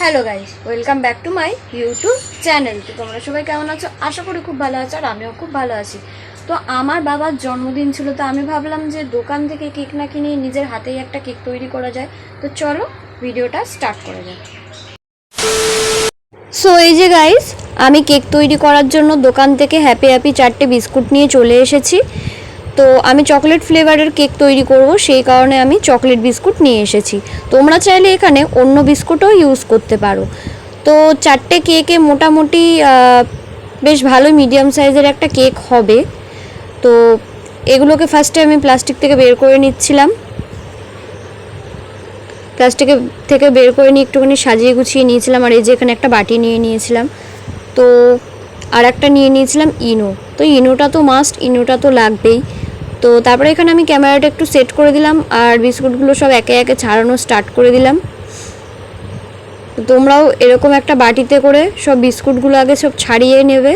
Hello guys welcome back to my YouTube channel তো তোমরা সবাই কেমন আছো? আশা করি খুব ভালো আছো আর আমিও খুব ভালো আছি। তো আমার বাবার জন্মদিন ছিল, তো আমি ভাবলাম যে দোকান থেকে কেক না কিনে নিজের হাতেই একটা কেক তৈরি করা যায়। তো চলো ভিডিওটা স্টার্ট করা যাক। সো এই যে গাইস আমি কেক তৈরি করার জন্য দোকান থেকে হ্যাপি হ্যাপি চারটে বিস্কুট নিয়ে চলে এসেছি। তো আমি চকলেট ফ্লেভারের কেক তৈরি করব, সেই কারণে আমি চকলেট বিস্কুট নিয়ে এসেছি। তোমরা চাইলে এখানে অন্য বিস্কুটও ইউজ করতে পারো। তো চারটে কেকে মোটামুটি বেশ ভালো মিডিয়াম সাইজের একটা কেক হবে। তো এগুলোকে ফার্স্টে আমি প্লাস্টিক থেকে বের করে নিচ্ছিলাম। প্লাস্টিকে থেকে বের করে নিয়ে একটুখানি সাজিয়ে গুছিয়ে নিয়েছিলাম, আর এই যে এখানে একটা বাটি নিয়ে নিয়েছিলাম। তো আর একটা নিয়ে নিয়েছিলাম ইনো। তো ইনোটা তো মাস্ট ইনোটা তো লাগবেই। তো তারপরে এখানে আমি ক্যামেরাটা একটু সেট করে দিলাম আর বিস্কুটগুলো সব একে একে ছাড়ানো স্টার্ট করে দিলাম। তোমরাও এরকম একটা বাটিতে করে সব বিস্কুটগুলো আগে সব ছাড়িয়ে নেবে।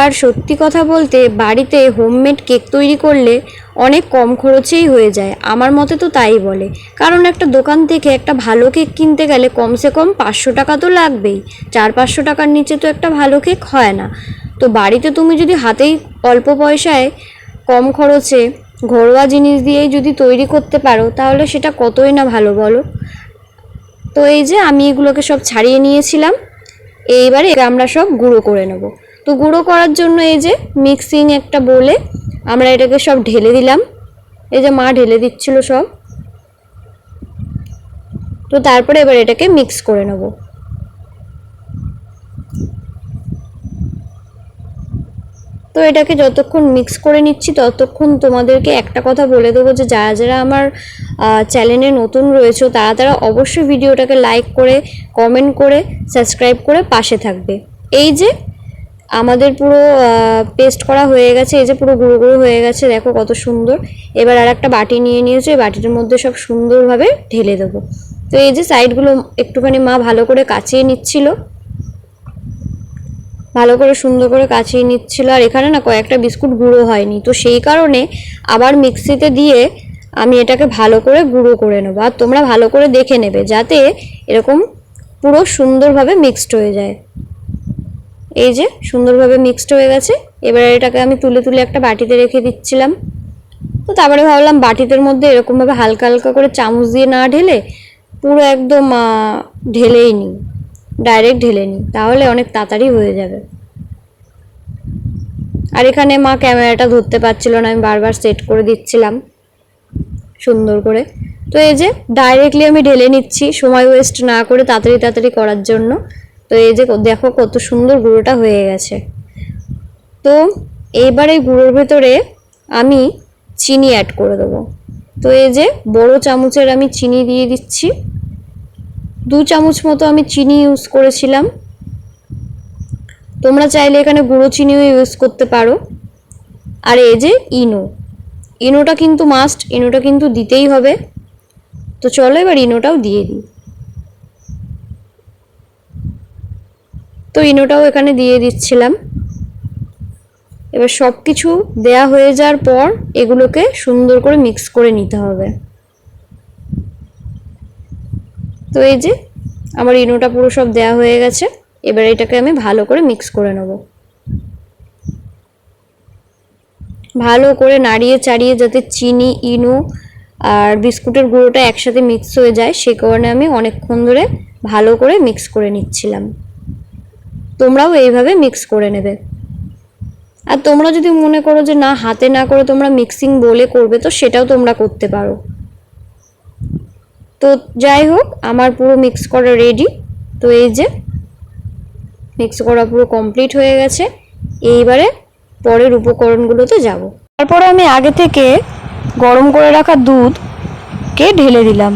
আর সত্যি কথা বলতে বাড়িতে হোমমেড কেক তৈরি করলে অনেক কম খরচেই হয়ে যায়। আমার মতে তো তাই বলে। কারণ একটা দোকান থেকে একটা ভালো কেক কিনতে গেলে কমসে কম পাঁচশো টাকা তো লাগবেই। চার পাঁচশো টাকার নিচে তো একটা ভালো কেক হয় না। তো বাড়িতে তুমি যদি হাতেই অল্প পয়সায়, কম খরচে ঘরোয়া জিনিস দিয়েই যদি তৈরি করতে পারো, তাহলে সেটা কতই না ভালো বলো? তো এই যে আমি এগুলোকে সব ছাড়িয়ে নিয়েছিলাম। এইবারে আমরা সব গুঁড়ো করে নেব। তো গুঁড়ো করার জন্য এই যে মিক্সিং একটা বলে আমরা এটাকে সব ঢেলে দিলাম। এই যে মা ঢেলে দিচ্ছিল সব। তো তারপরে এবার এটাকে মিক্স করে নেব। তো এটাকে যতক্ষণ মিক্স করে নিচ্ছি, ততক্ষণ তোমাদেরকে একটা কথা বলে দেবো যে, যারা যারা আমার চ্যানেলে নতুন রয়েছে, তারা তারা অবশ্যই ভিডিওটাকে লাইক করে কমেন্ট করে সাবস্ক্রাইব করে পাশে থাকবে। এই যে আমাদের পুরো পেস্ট করা হয়ে গেছে, এই যে পুরো গুঁড়ো গুঁড়ো হয়ে গেছে, দেখো কত সুন্দর। এবার আর একটা বাটি নিয়ে নিয়েছে বাটিটার মধ্যে সব সুন্দরভাবে ঢেলে দেবো। তো এই যে সাইডগুলো একটুখানি মা ভালো করে কাচিয়ে নিচ্ছিল। ভালো করে সুন্দর করে কাচিয়ে নিচ্ছিল, আর এখানে না কয়েকটা বিস্কুট গুঁড়ো হয়নি। তো সেই কারণে আবার মিক্সিতে দিয়ে আমি এটাকে ভালো করে গুঁড়ো করে নেব। আর তোমরা ভালো করে দেখে নেবে, যাতে এরকম পুরো সুন্দরভাবে মিক্সড হয়ে যায়। এই যে, সুন্দরভাবে মিক্সড হয়ে গেছে। এবার এটাকে আমি তুলে তুলে একটা বাটিতে রেখে দিচ্ছিলাম। তো তারপরে ভাবলাম বাটিতের মধ্যে এরকমভাবে হালকা হালকা করে চামচ দিয়ে না ঢেলে পুরো একদম ঢেলেই নিই। ডাইরেক্ট ঢেলে নিই। তাহলে অনেক তাড়াতাড়ি হয়ে যাবে। আর এখানে মা ক্যামেরাটা ধরতে পারছিল না, আমি বারবার সেট করে দিচ্ছিলাম। সুন্দর করে। তো এই যে ডাইরেক্টলি আমি ঢেলে নিচ্ছি। সময় ওয়েস্ট না করে তাড়াতাড়ি তাড়াতাড়ি করার জন্য। তো এই যে দেখো কত সুন্দর গুঁড়োটা হয়ে গেছে। তো এইবার এই গুঁড়োর ভেতরে আমি চিনি অ্যাড করে দেবো। তো এই যে বড় চামচের আমি চিনি দিয়ে দিচ্ছি। দু চামচ মতো আমি চিনি ইউজ করেছিলাম। তোমরা চাইলে এখানে গুঁড়ো চিনিও ইউজ করতে পারো। আর এই যে ইনো। ইনোটা কিন্তু মাস্ট ইনোটা কিন্তু দিতেই হবে। তো চলো এবার ইনোটাও দিয়ে দিই। তো ইনোটাও এখানে দিয়ে দিচ্ছিলাম। এবার সব কিছু দেয়া হয়ে যাওয়ার পর এগুলোকে সুন্দর করে মিক্স করে নিতে হবে। তো এই যে আমার ইনোটা পুরো সব দেয়া হয়ে গেছে, এবার এটাকে আমি ভালো করে মিক্স করে নেব। ভালো করে নাড়িয়ে চাড়িয়ে যাতে চিনি, ইনো আর বিস্কুটের গুঁড়োটা একসাথে মিক্স হয়ে যায়, সে কারণে আমি অনেকক্ষণ ধরে ভালো করে মিক্স করে নিচ্ছিলাম। তোমরাও এইভাবে মিক্স করে নেবে। আর তোমরা যদি মনে করো যে না, হাতে না করে তোমরা মিক্সিং বলে করবে, তো সেটাও তোমরা করতে পারো। তো যাই হোক, আমার পুরো মিক্স করা রেডি তো এই যে মিক্স করা পুরো কমপ্লিট হয়ে গেছে। এইবারে পরের উপকরণগুলোতে যাব। তারপরে আমি আগে থেকে গরম করে রাখা দুধকে ঢেলে দিলাম।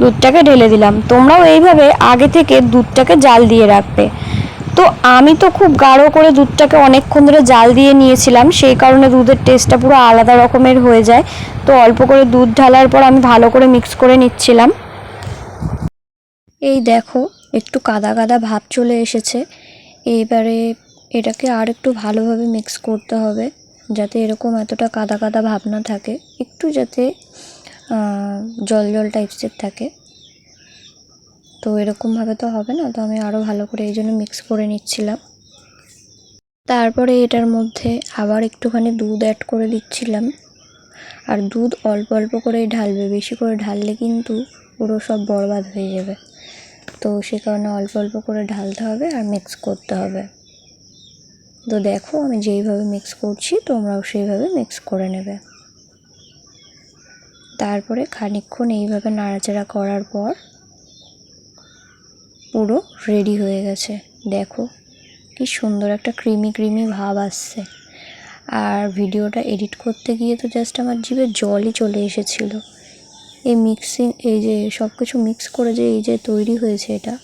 দুধটাকে ঢেলে দিলাম। তোমরাও এইভাবে আগে থেকে দুধটাকে জাল দিয়ে রাখবে। তো আমি তো খুব গাঢ় করে দুধটাকে অনেকক্ষণ ধরে জাল দিয়ে নিয়েছিলাম, সেই কারণে দুধের টেস্টটা পুরো আলাদা রকমের হয়ে যায়। তো অল্প করে দুধ ঢালার পর আমি ভালো করে মিক্স করে নিচ্ছিলাম। এই দেখো, একটু কাদা কাদা ভাব চলে এসেছে। এইবারে এটাকে আর একটু ভালোভাবে মিক্স করতে হবে, যাতে এরকম এতটা কাদা কাদা ভাব না থাকে। একটু যাতে জল জল টাইপসের থাকে। তো এরকমভাবে তো হবে না। তো আমি আরও ভালো করে এই জন্য মিক্স করে নিচ্ছিলাম। তারপরে এটার মধ্যে আবার একটুখানি দুধ অ্যাড করে দিচ্ছিলাম। আর দুধ অল্প অল্প করেই ঢালবে। বেশি করে ঢাললে কিন্তু পুরো সব বরবাদ হয়ে যাবে। তো সে কারণে অল্প অল্প করে ঢালতে হবে আর মিক্স করতে হবে। তো দেখো আমি যেইভাবে মিক্স করছি, তোমরাও সেইভাবে মিক্স করে নেবে। তারপরে খানিকক্ষণ এইভাবে নাড়াচাড়া করার পর পুরো রেডি হয়ে গেছে। দেখো, কি সুন্দর একটা ক্রিমি ক্রিমি ভাব আসছে। আর ভিডিওটা এডিট করতে গিয়ে তো জাস্ট আমার জিভে জলই চলে এসেছিল। এই মিক্সিং এই যে সব কিছু মিক্স করে যে এই যে তৈরি হয়েছে এটা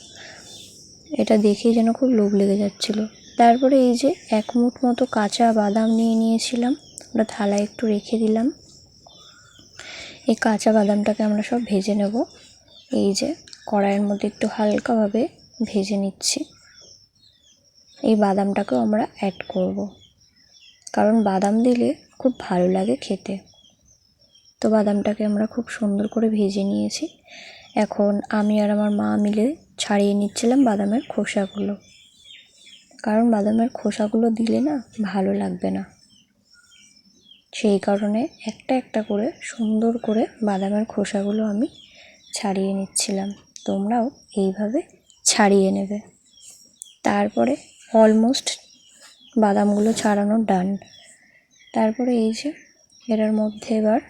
এটা দেখেই যেন খুব লোভ লেগে যাচ্ছিল। তারপরে এই যে এক মুঠ মতো কাঁচা বাদাম নিয়ে নিয়েছিলাম, ওটা থালায় একটু রেখে দিলাম। এই কাঁচা বাদামটাকে আমরা সব ভেজে নেব। এই যে কড়াইয়ের মধ্যে একটু হালকাভাবে ভেজে নিচ্ছি। এই বাদামটাকেও আমরা অ্যাড করব। কারণ বাদাম দিলে খুব ভালো লাগে খেতে। তো বাদামটাকে আমরা খুব সুন্দর করে ভেজে নিয়েছি। এখন আমি আর আমার মা মিলে ছাড়িয়ে নিচ্ছিলাম বাদামের খোসাগুলো। কারণ বাদামের খোসাগুলো দিলে না ভালো লাগবে না। সেই কারণে একটা একটা করে সুন্দর করে বাদামের খোসাগুলো আমি ছাড়িয়ে নিচ্ছিলাম। তোমরাও এইভাবে ছাড়িয়ে নেবে। তারপরে অলমোস্ট বাদামগুলো ছাড়ানো ডান তারপরে এই যে এটার মধ্যে এবার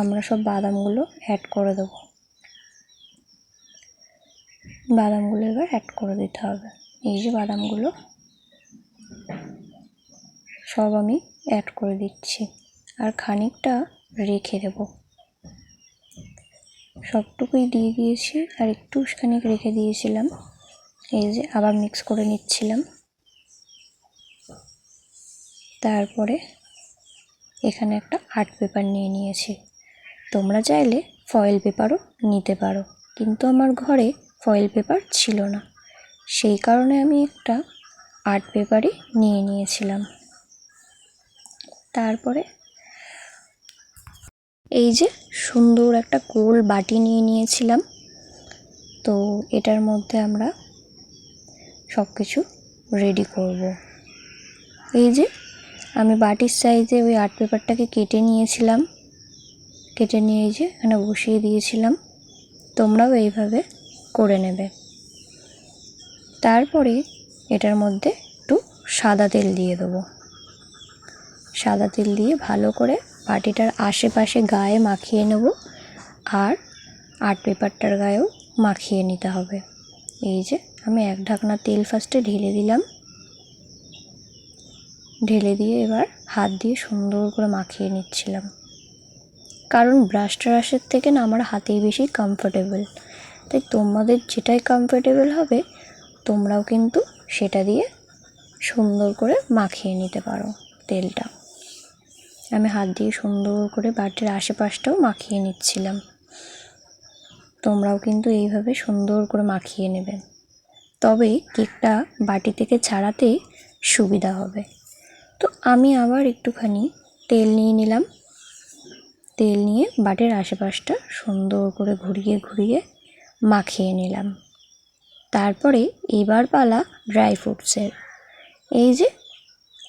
আমরা সব বাদামগুলো অ্যাড করে দেবো। বাদামগুলো এবার অ্যাড করে দিতে হবে। এই যে বাদামগুলো সব আমি অ্যাড করে দিচ্ছি। আর খানিকটা রেখে দেব। সবটুকুই দিয়ে দিয়েছি, আর একটু খানিক রেখে দিয়েছিলাম। এই যে আবার মিক্স করে নিচ্ছিলাম। তারপরে এখানে একটা আর্ট পেপার নিয়ে নিয়েছি। তোমরা চাইলে ফয়েল পেপারও নিতে পারো, কিন্তু আমার ঘরে ফয়েল পেপার ছিল না। সেই কারণে আমি একটা আর্ট পেপারই নিয়ে নিয়েছিলাম। তারপরে এই যে সুন্দর একটা গোল বাটি নিয়ে নিয়েছিলাম। তো এটার মধ্যে আমরা সব কিছু রেডি করব। এই যে আমি বাটির সাইজে ওই আর্ট পেপারটাকে কেটে নিয়েছিলাম। কেটে নিয়ে যে এখানে বসিয়ে দিয়েছিলাম। তোমরাও এইভাবে করে নেবে। তারপরে এটার মধ্যে একটু সাদা তেল দিয়ে দেবো। সাদা তেল দিয়ে ভালো করে বাটিটার আশেপাশে গায়ে মাখিয়ে নেব আর আর্ট পেপারটার গায়েও মাখিয়ে নিতে হবে। এই যে, আমি এক ঢাকনা তেল ফার্স্টে ঢেলে দিলাম। ঢেলে দিয়ে এবার হাত দিয়ে সুন্দর করে মাখিয়ে নিচ্ছিলাম। কারণ ব্রাশ ট্রাশের থেকে না আমার হাতেই বেশি কমফোর্টেবল তাই তোমাদের যেটাই কমফোর্টেবল হবে, তোমরাও কিন্তু সেটা দিয়ে সুন্দর করে মাখিয়ে নিতে পারো তেলটা। আমি হাত দিয়ে সুন্দর করে বাটির আশেপাশটাও মাখিয়ে নিচ্ছিলাম। তোমরাও কিন্তু এইভাবে সুন্দর করে মাখিয়ে নেবে। তবে কেকটা বাটি থেকে ছাড়াতে সুবিধা হবে। তো আমি আবার একটুখানি তেল নিয়ে নিলাম। তেল নিয়ে বাটির আশেপাশটা সুন্দর করে ঘুরিয়ে ঘুরিয়ে মাখিয়ে নিলাম। তারপরে এবার পালা ড্রাই ফ্রুটসের। এই যে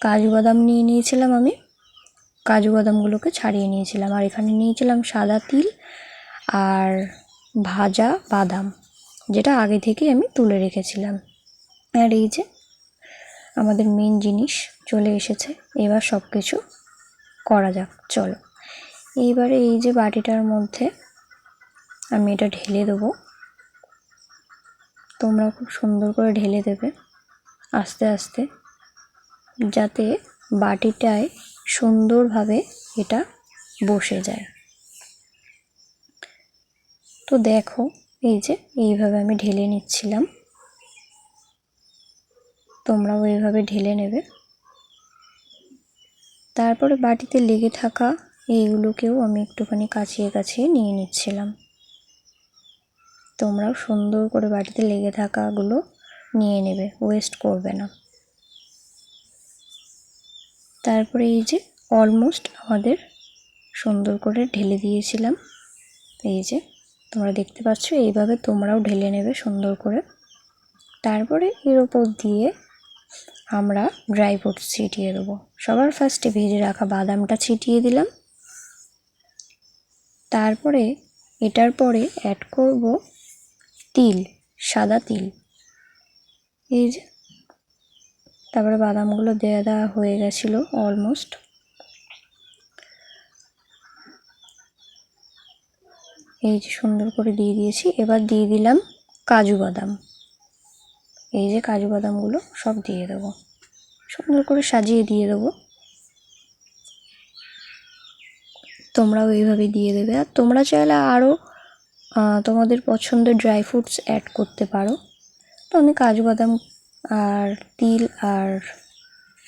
কাজু বাদাম নিয়ে নিয়েছিলাম আমি। কাজু বাদামগুলোকে ছাড়িয়ে নিয়েছিলাম। আর এখানে নিয়েছিলাম সাদা তিল আর ভাজা বাদাম, যেটা আগে থেকে আমি তুলে রেখেছিলাম। আর এই যে আমাদের মেন জিনিস চলে এসেছে, এবার সব কিছু করা যাক, চলো। এইবারে এই যে বাটিটার মধ্যে আমি এটা ঢেলে দেবো। তোমরা খুব সুন্দর করে ঢেলে দেবে আস্তে আস্তে, যাতে বাটিটায় সুন্দরভাবে এটা বসে যায়। তো দেখো, এই যে এইভাবে আমি ঢেলে নিচ্ছিলাম। তোমরাও এইভাবে ঢেলে নেবে। তারপরে বাটিতে লেগে থাকা এইগুলোকেও আমি একটুখানি কাছিয়ে কাছিয়ে নিয়ে নিচ্ছিলাম। তোমরাও সুন্দর করে বাটিতে লেগে থাকাগুলো নিয়ে নেবে ওয়েস্ট করবে না। তারপরে এই যে অলমোস্ট আমাদের সুন্দর করে ঢেলে দিয়েছিলাম। এই যে তোমরা দেখতে পাচ্ছ, এইভাবে তোমরাও ঢেলে নেবে সুন্দর করে। তারপরে এর ওপর দিয়ে আমরা ড্রাই ফ্রুটস ছিটিয়ে দেবো। সবার ফার্স্টে ভেজে রাখা বাদামটা ছিটিয়ে দিলাম। তারপরে এটার পরে অ্যাড করব তিল, সাদা তিল। এই যে তারপরে বাদামগুলো দেওয়া দেওয়া হয়ে গেছিল অলমোস্ট এই যে সুন্দর করে দিয়ে দিয়েছি, এবার দিয়ে দিলাম কাজু বাদাম। এই যে কাজু বাদামগুলো সব দিয়ে দেবো। সুন্দর করে সাজিয়ে দিয়ে দেবো। তোমরাও এইভাবে দিয়ে দেবে। আর তোমরা চাইলে আরও তোমাদের পছন্দের ড্রাই ফ্রুটস অ্যাড করতে পারো। তো আমি কাজু বাদাম আর তিল আর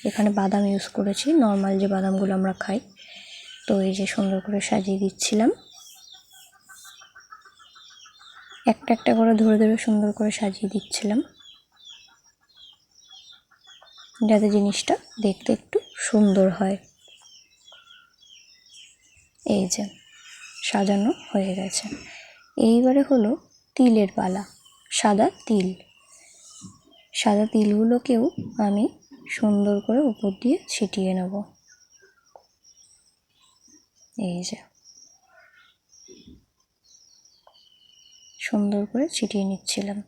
এখানে বাদাম ইউজ করেছি। নর্মাল যে বাদামগুলো আমরা খাই। তো এই যে সুন্দর করে সাজিয়ে দিচ্ছিলাম। একটা একটা করে ধরে ধরে সুন্দর করে সাজিয়ে দিচ্ছিলাম। যাতে জিনিসটা দেখতে একটু সুন্দর হয়। এই যে সাজানো হয়ে গেছে। এইবারে হলো তিলের পালা। সাদা তিল। সাদা তিলগুলোকেও আমি সুন্দর করে উপর দিয়ে ছিটিয়ে নেব। এই যে। সুন্দর করে ছিটিয়ে নিচ্ছিলাম।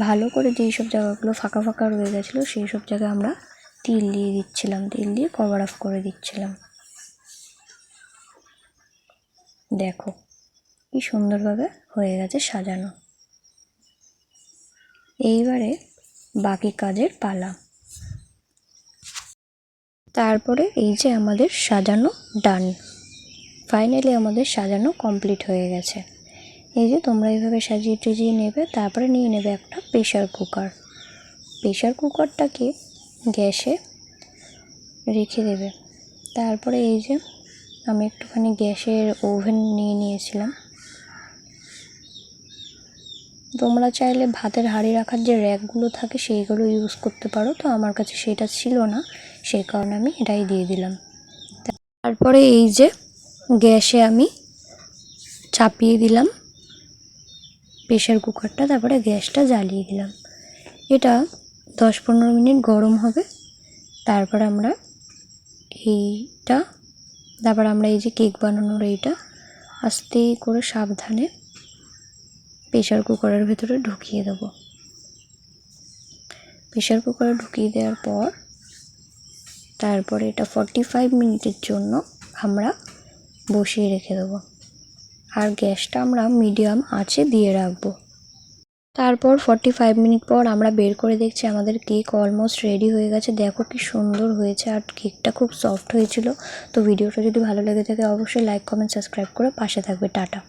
ভালো করে যেই সব জায়গাগুলো ফাঁকা ফাঁকা রয়ে গেছিল, সেই সব জায়গায় আমরা তিল দিয়ে দিচ্ছিলাম। তিল দিয়ে কভার অফ করে দিচ্ছিলাম। দেখো, কি সুন্দরভাবে হয়ে গেছে সাজানো। এইবারে বাকি কাজের পালা। তারপরে এই যে আমাদের সাজানো ডান। ফাইনালি আমাদের সাজানো কমপ্লিট হয়ে গেছে। এই যে তোমরা এইভাবে সাজিয়ে টাজিয়ে নেবে, তারপরে নিয়ে নেবে একটা প্রেশার কুকার। প্রেশার কুকারটাকে গ্যাসে রেখে দেবে। তারপরে এই যে আমি একটুখানি গ্যাসের ওভেন নিয়ে নিয়েছিলাম। তোমরা চাইলে ভাতের হাঁড়ি রাখার যে র্যাকগুলো থাকে সেইগুলো ইউজ করতে পারো, তো আমার কাছে সেটা ছিল না সেই কারণে আমি এটাই দিয়ে দিলাম। তারপরে এই যে গ্যাসে আমি চাপিয়ে দিলাম প্রেশার কুকারটা, তারপরে গ্যাসটা জ্বালিয়ে দিলাম। এটা দশ পনেরো মিনিট গরম হবে, তারপর আমরা এইটা তারপর আমরা এই যে কেক বানানোর এইটা আস্তে করে সাবধানে প্রেশার কুকারের ভেতরে ঢুকিয়ে দেবো। প্রেশার কুকারে ঢুকিয়ে দেওয়ার পর তারপরে এটা ফর্টি ফাইভ মিনিটের জন্য আমরা বসিয়ে রেখে দেবো। আর গ্যাসটা আমরা মিডিয়াম আঁচে দিয়ে রাখব। তারপর ফর্টি ফাইভ মিনিট পর আমরা বের করে দেখছি আমাদের কেক অলমোস্ট রেডি হয়ে গেছে। দেখো কি সুন্দর হয়েছে আর কেকটা খুব সফট হয়েছিল। তো ভিডিওটা যদি ভালো লেগে থাকে অবশ্যই লাইক কমেন্ট সাবস্ক্রাইব করে পাশে থাকবে। টাটা।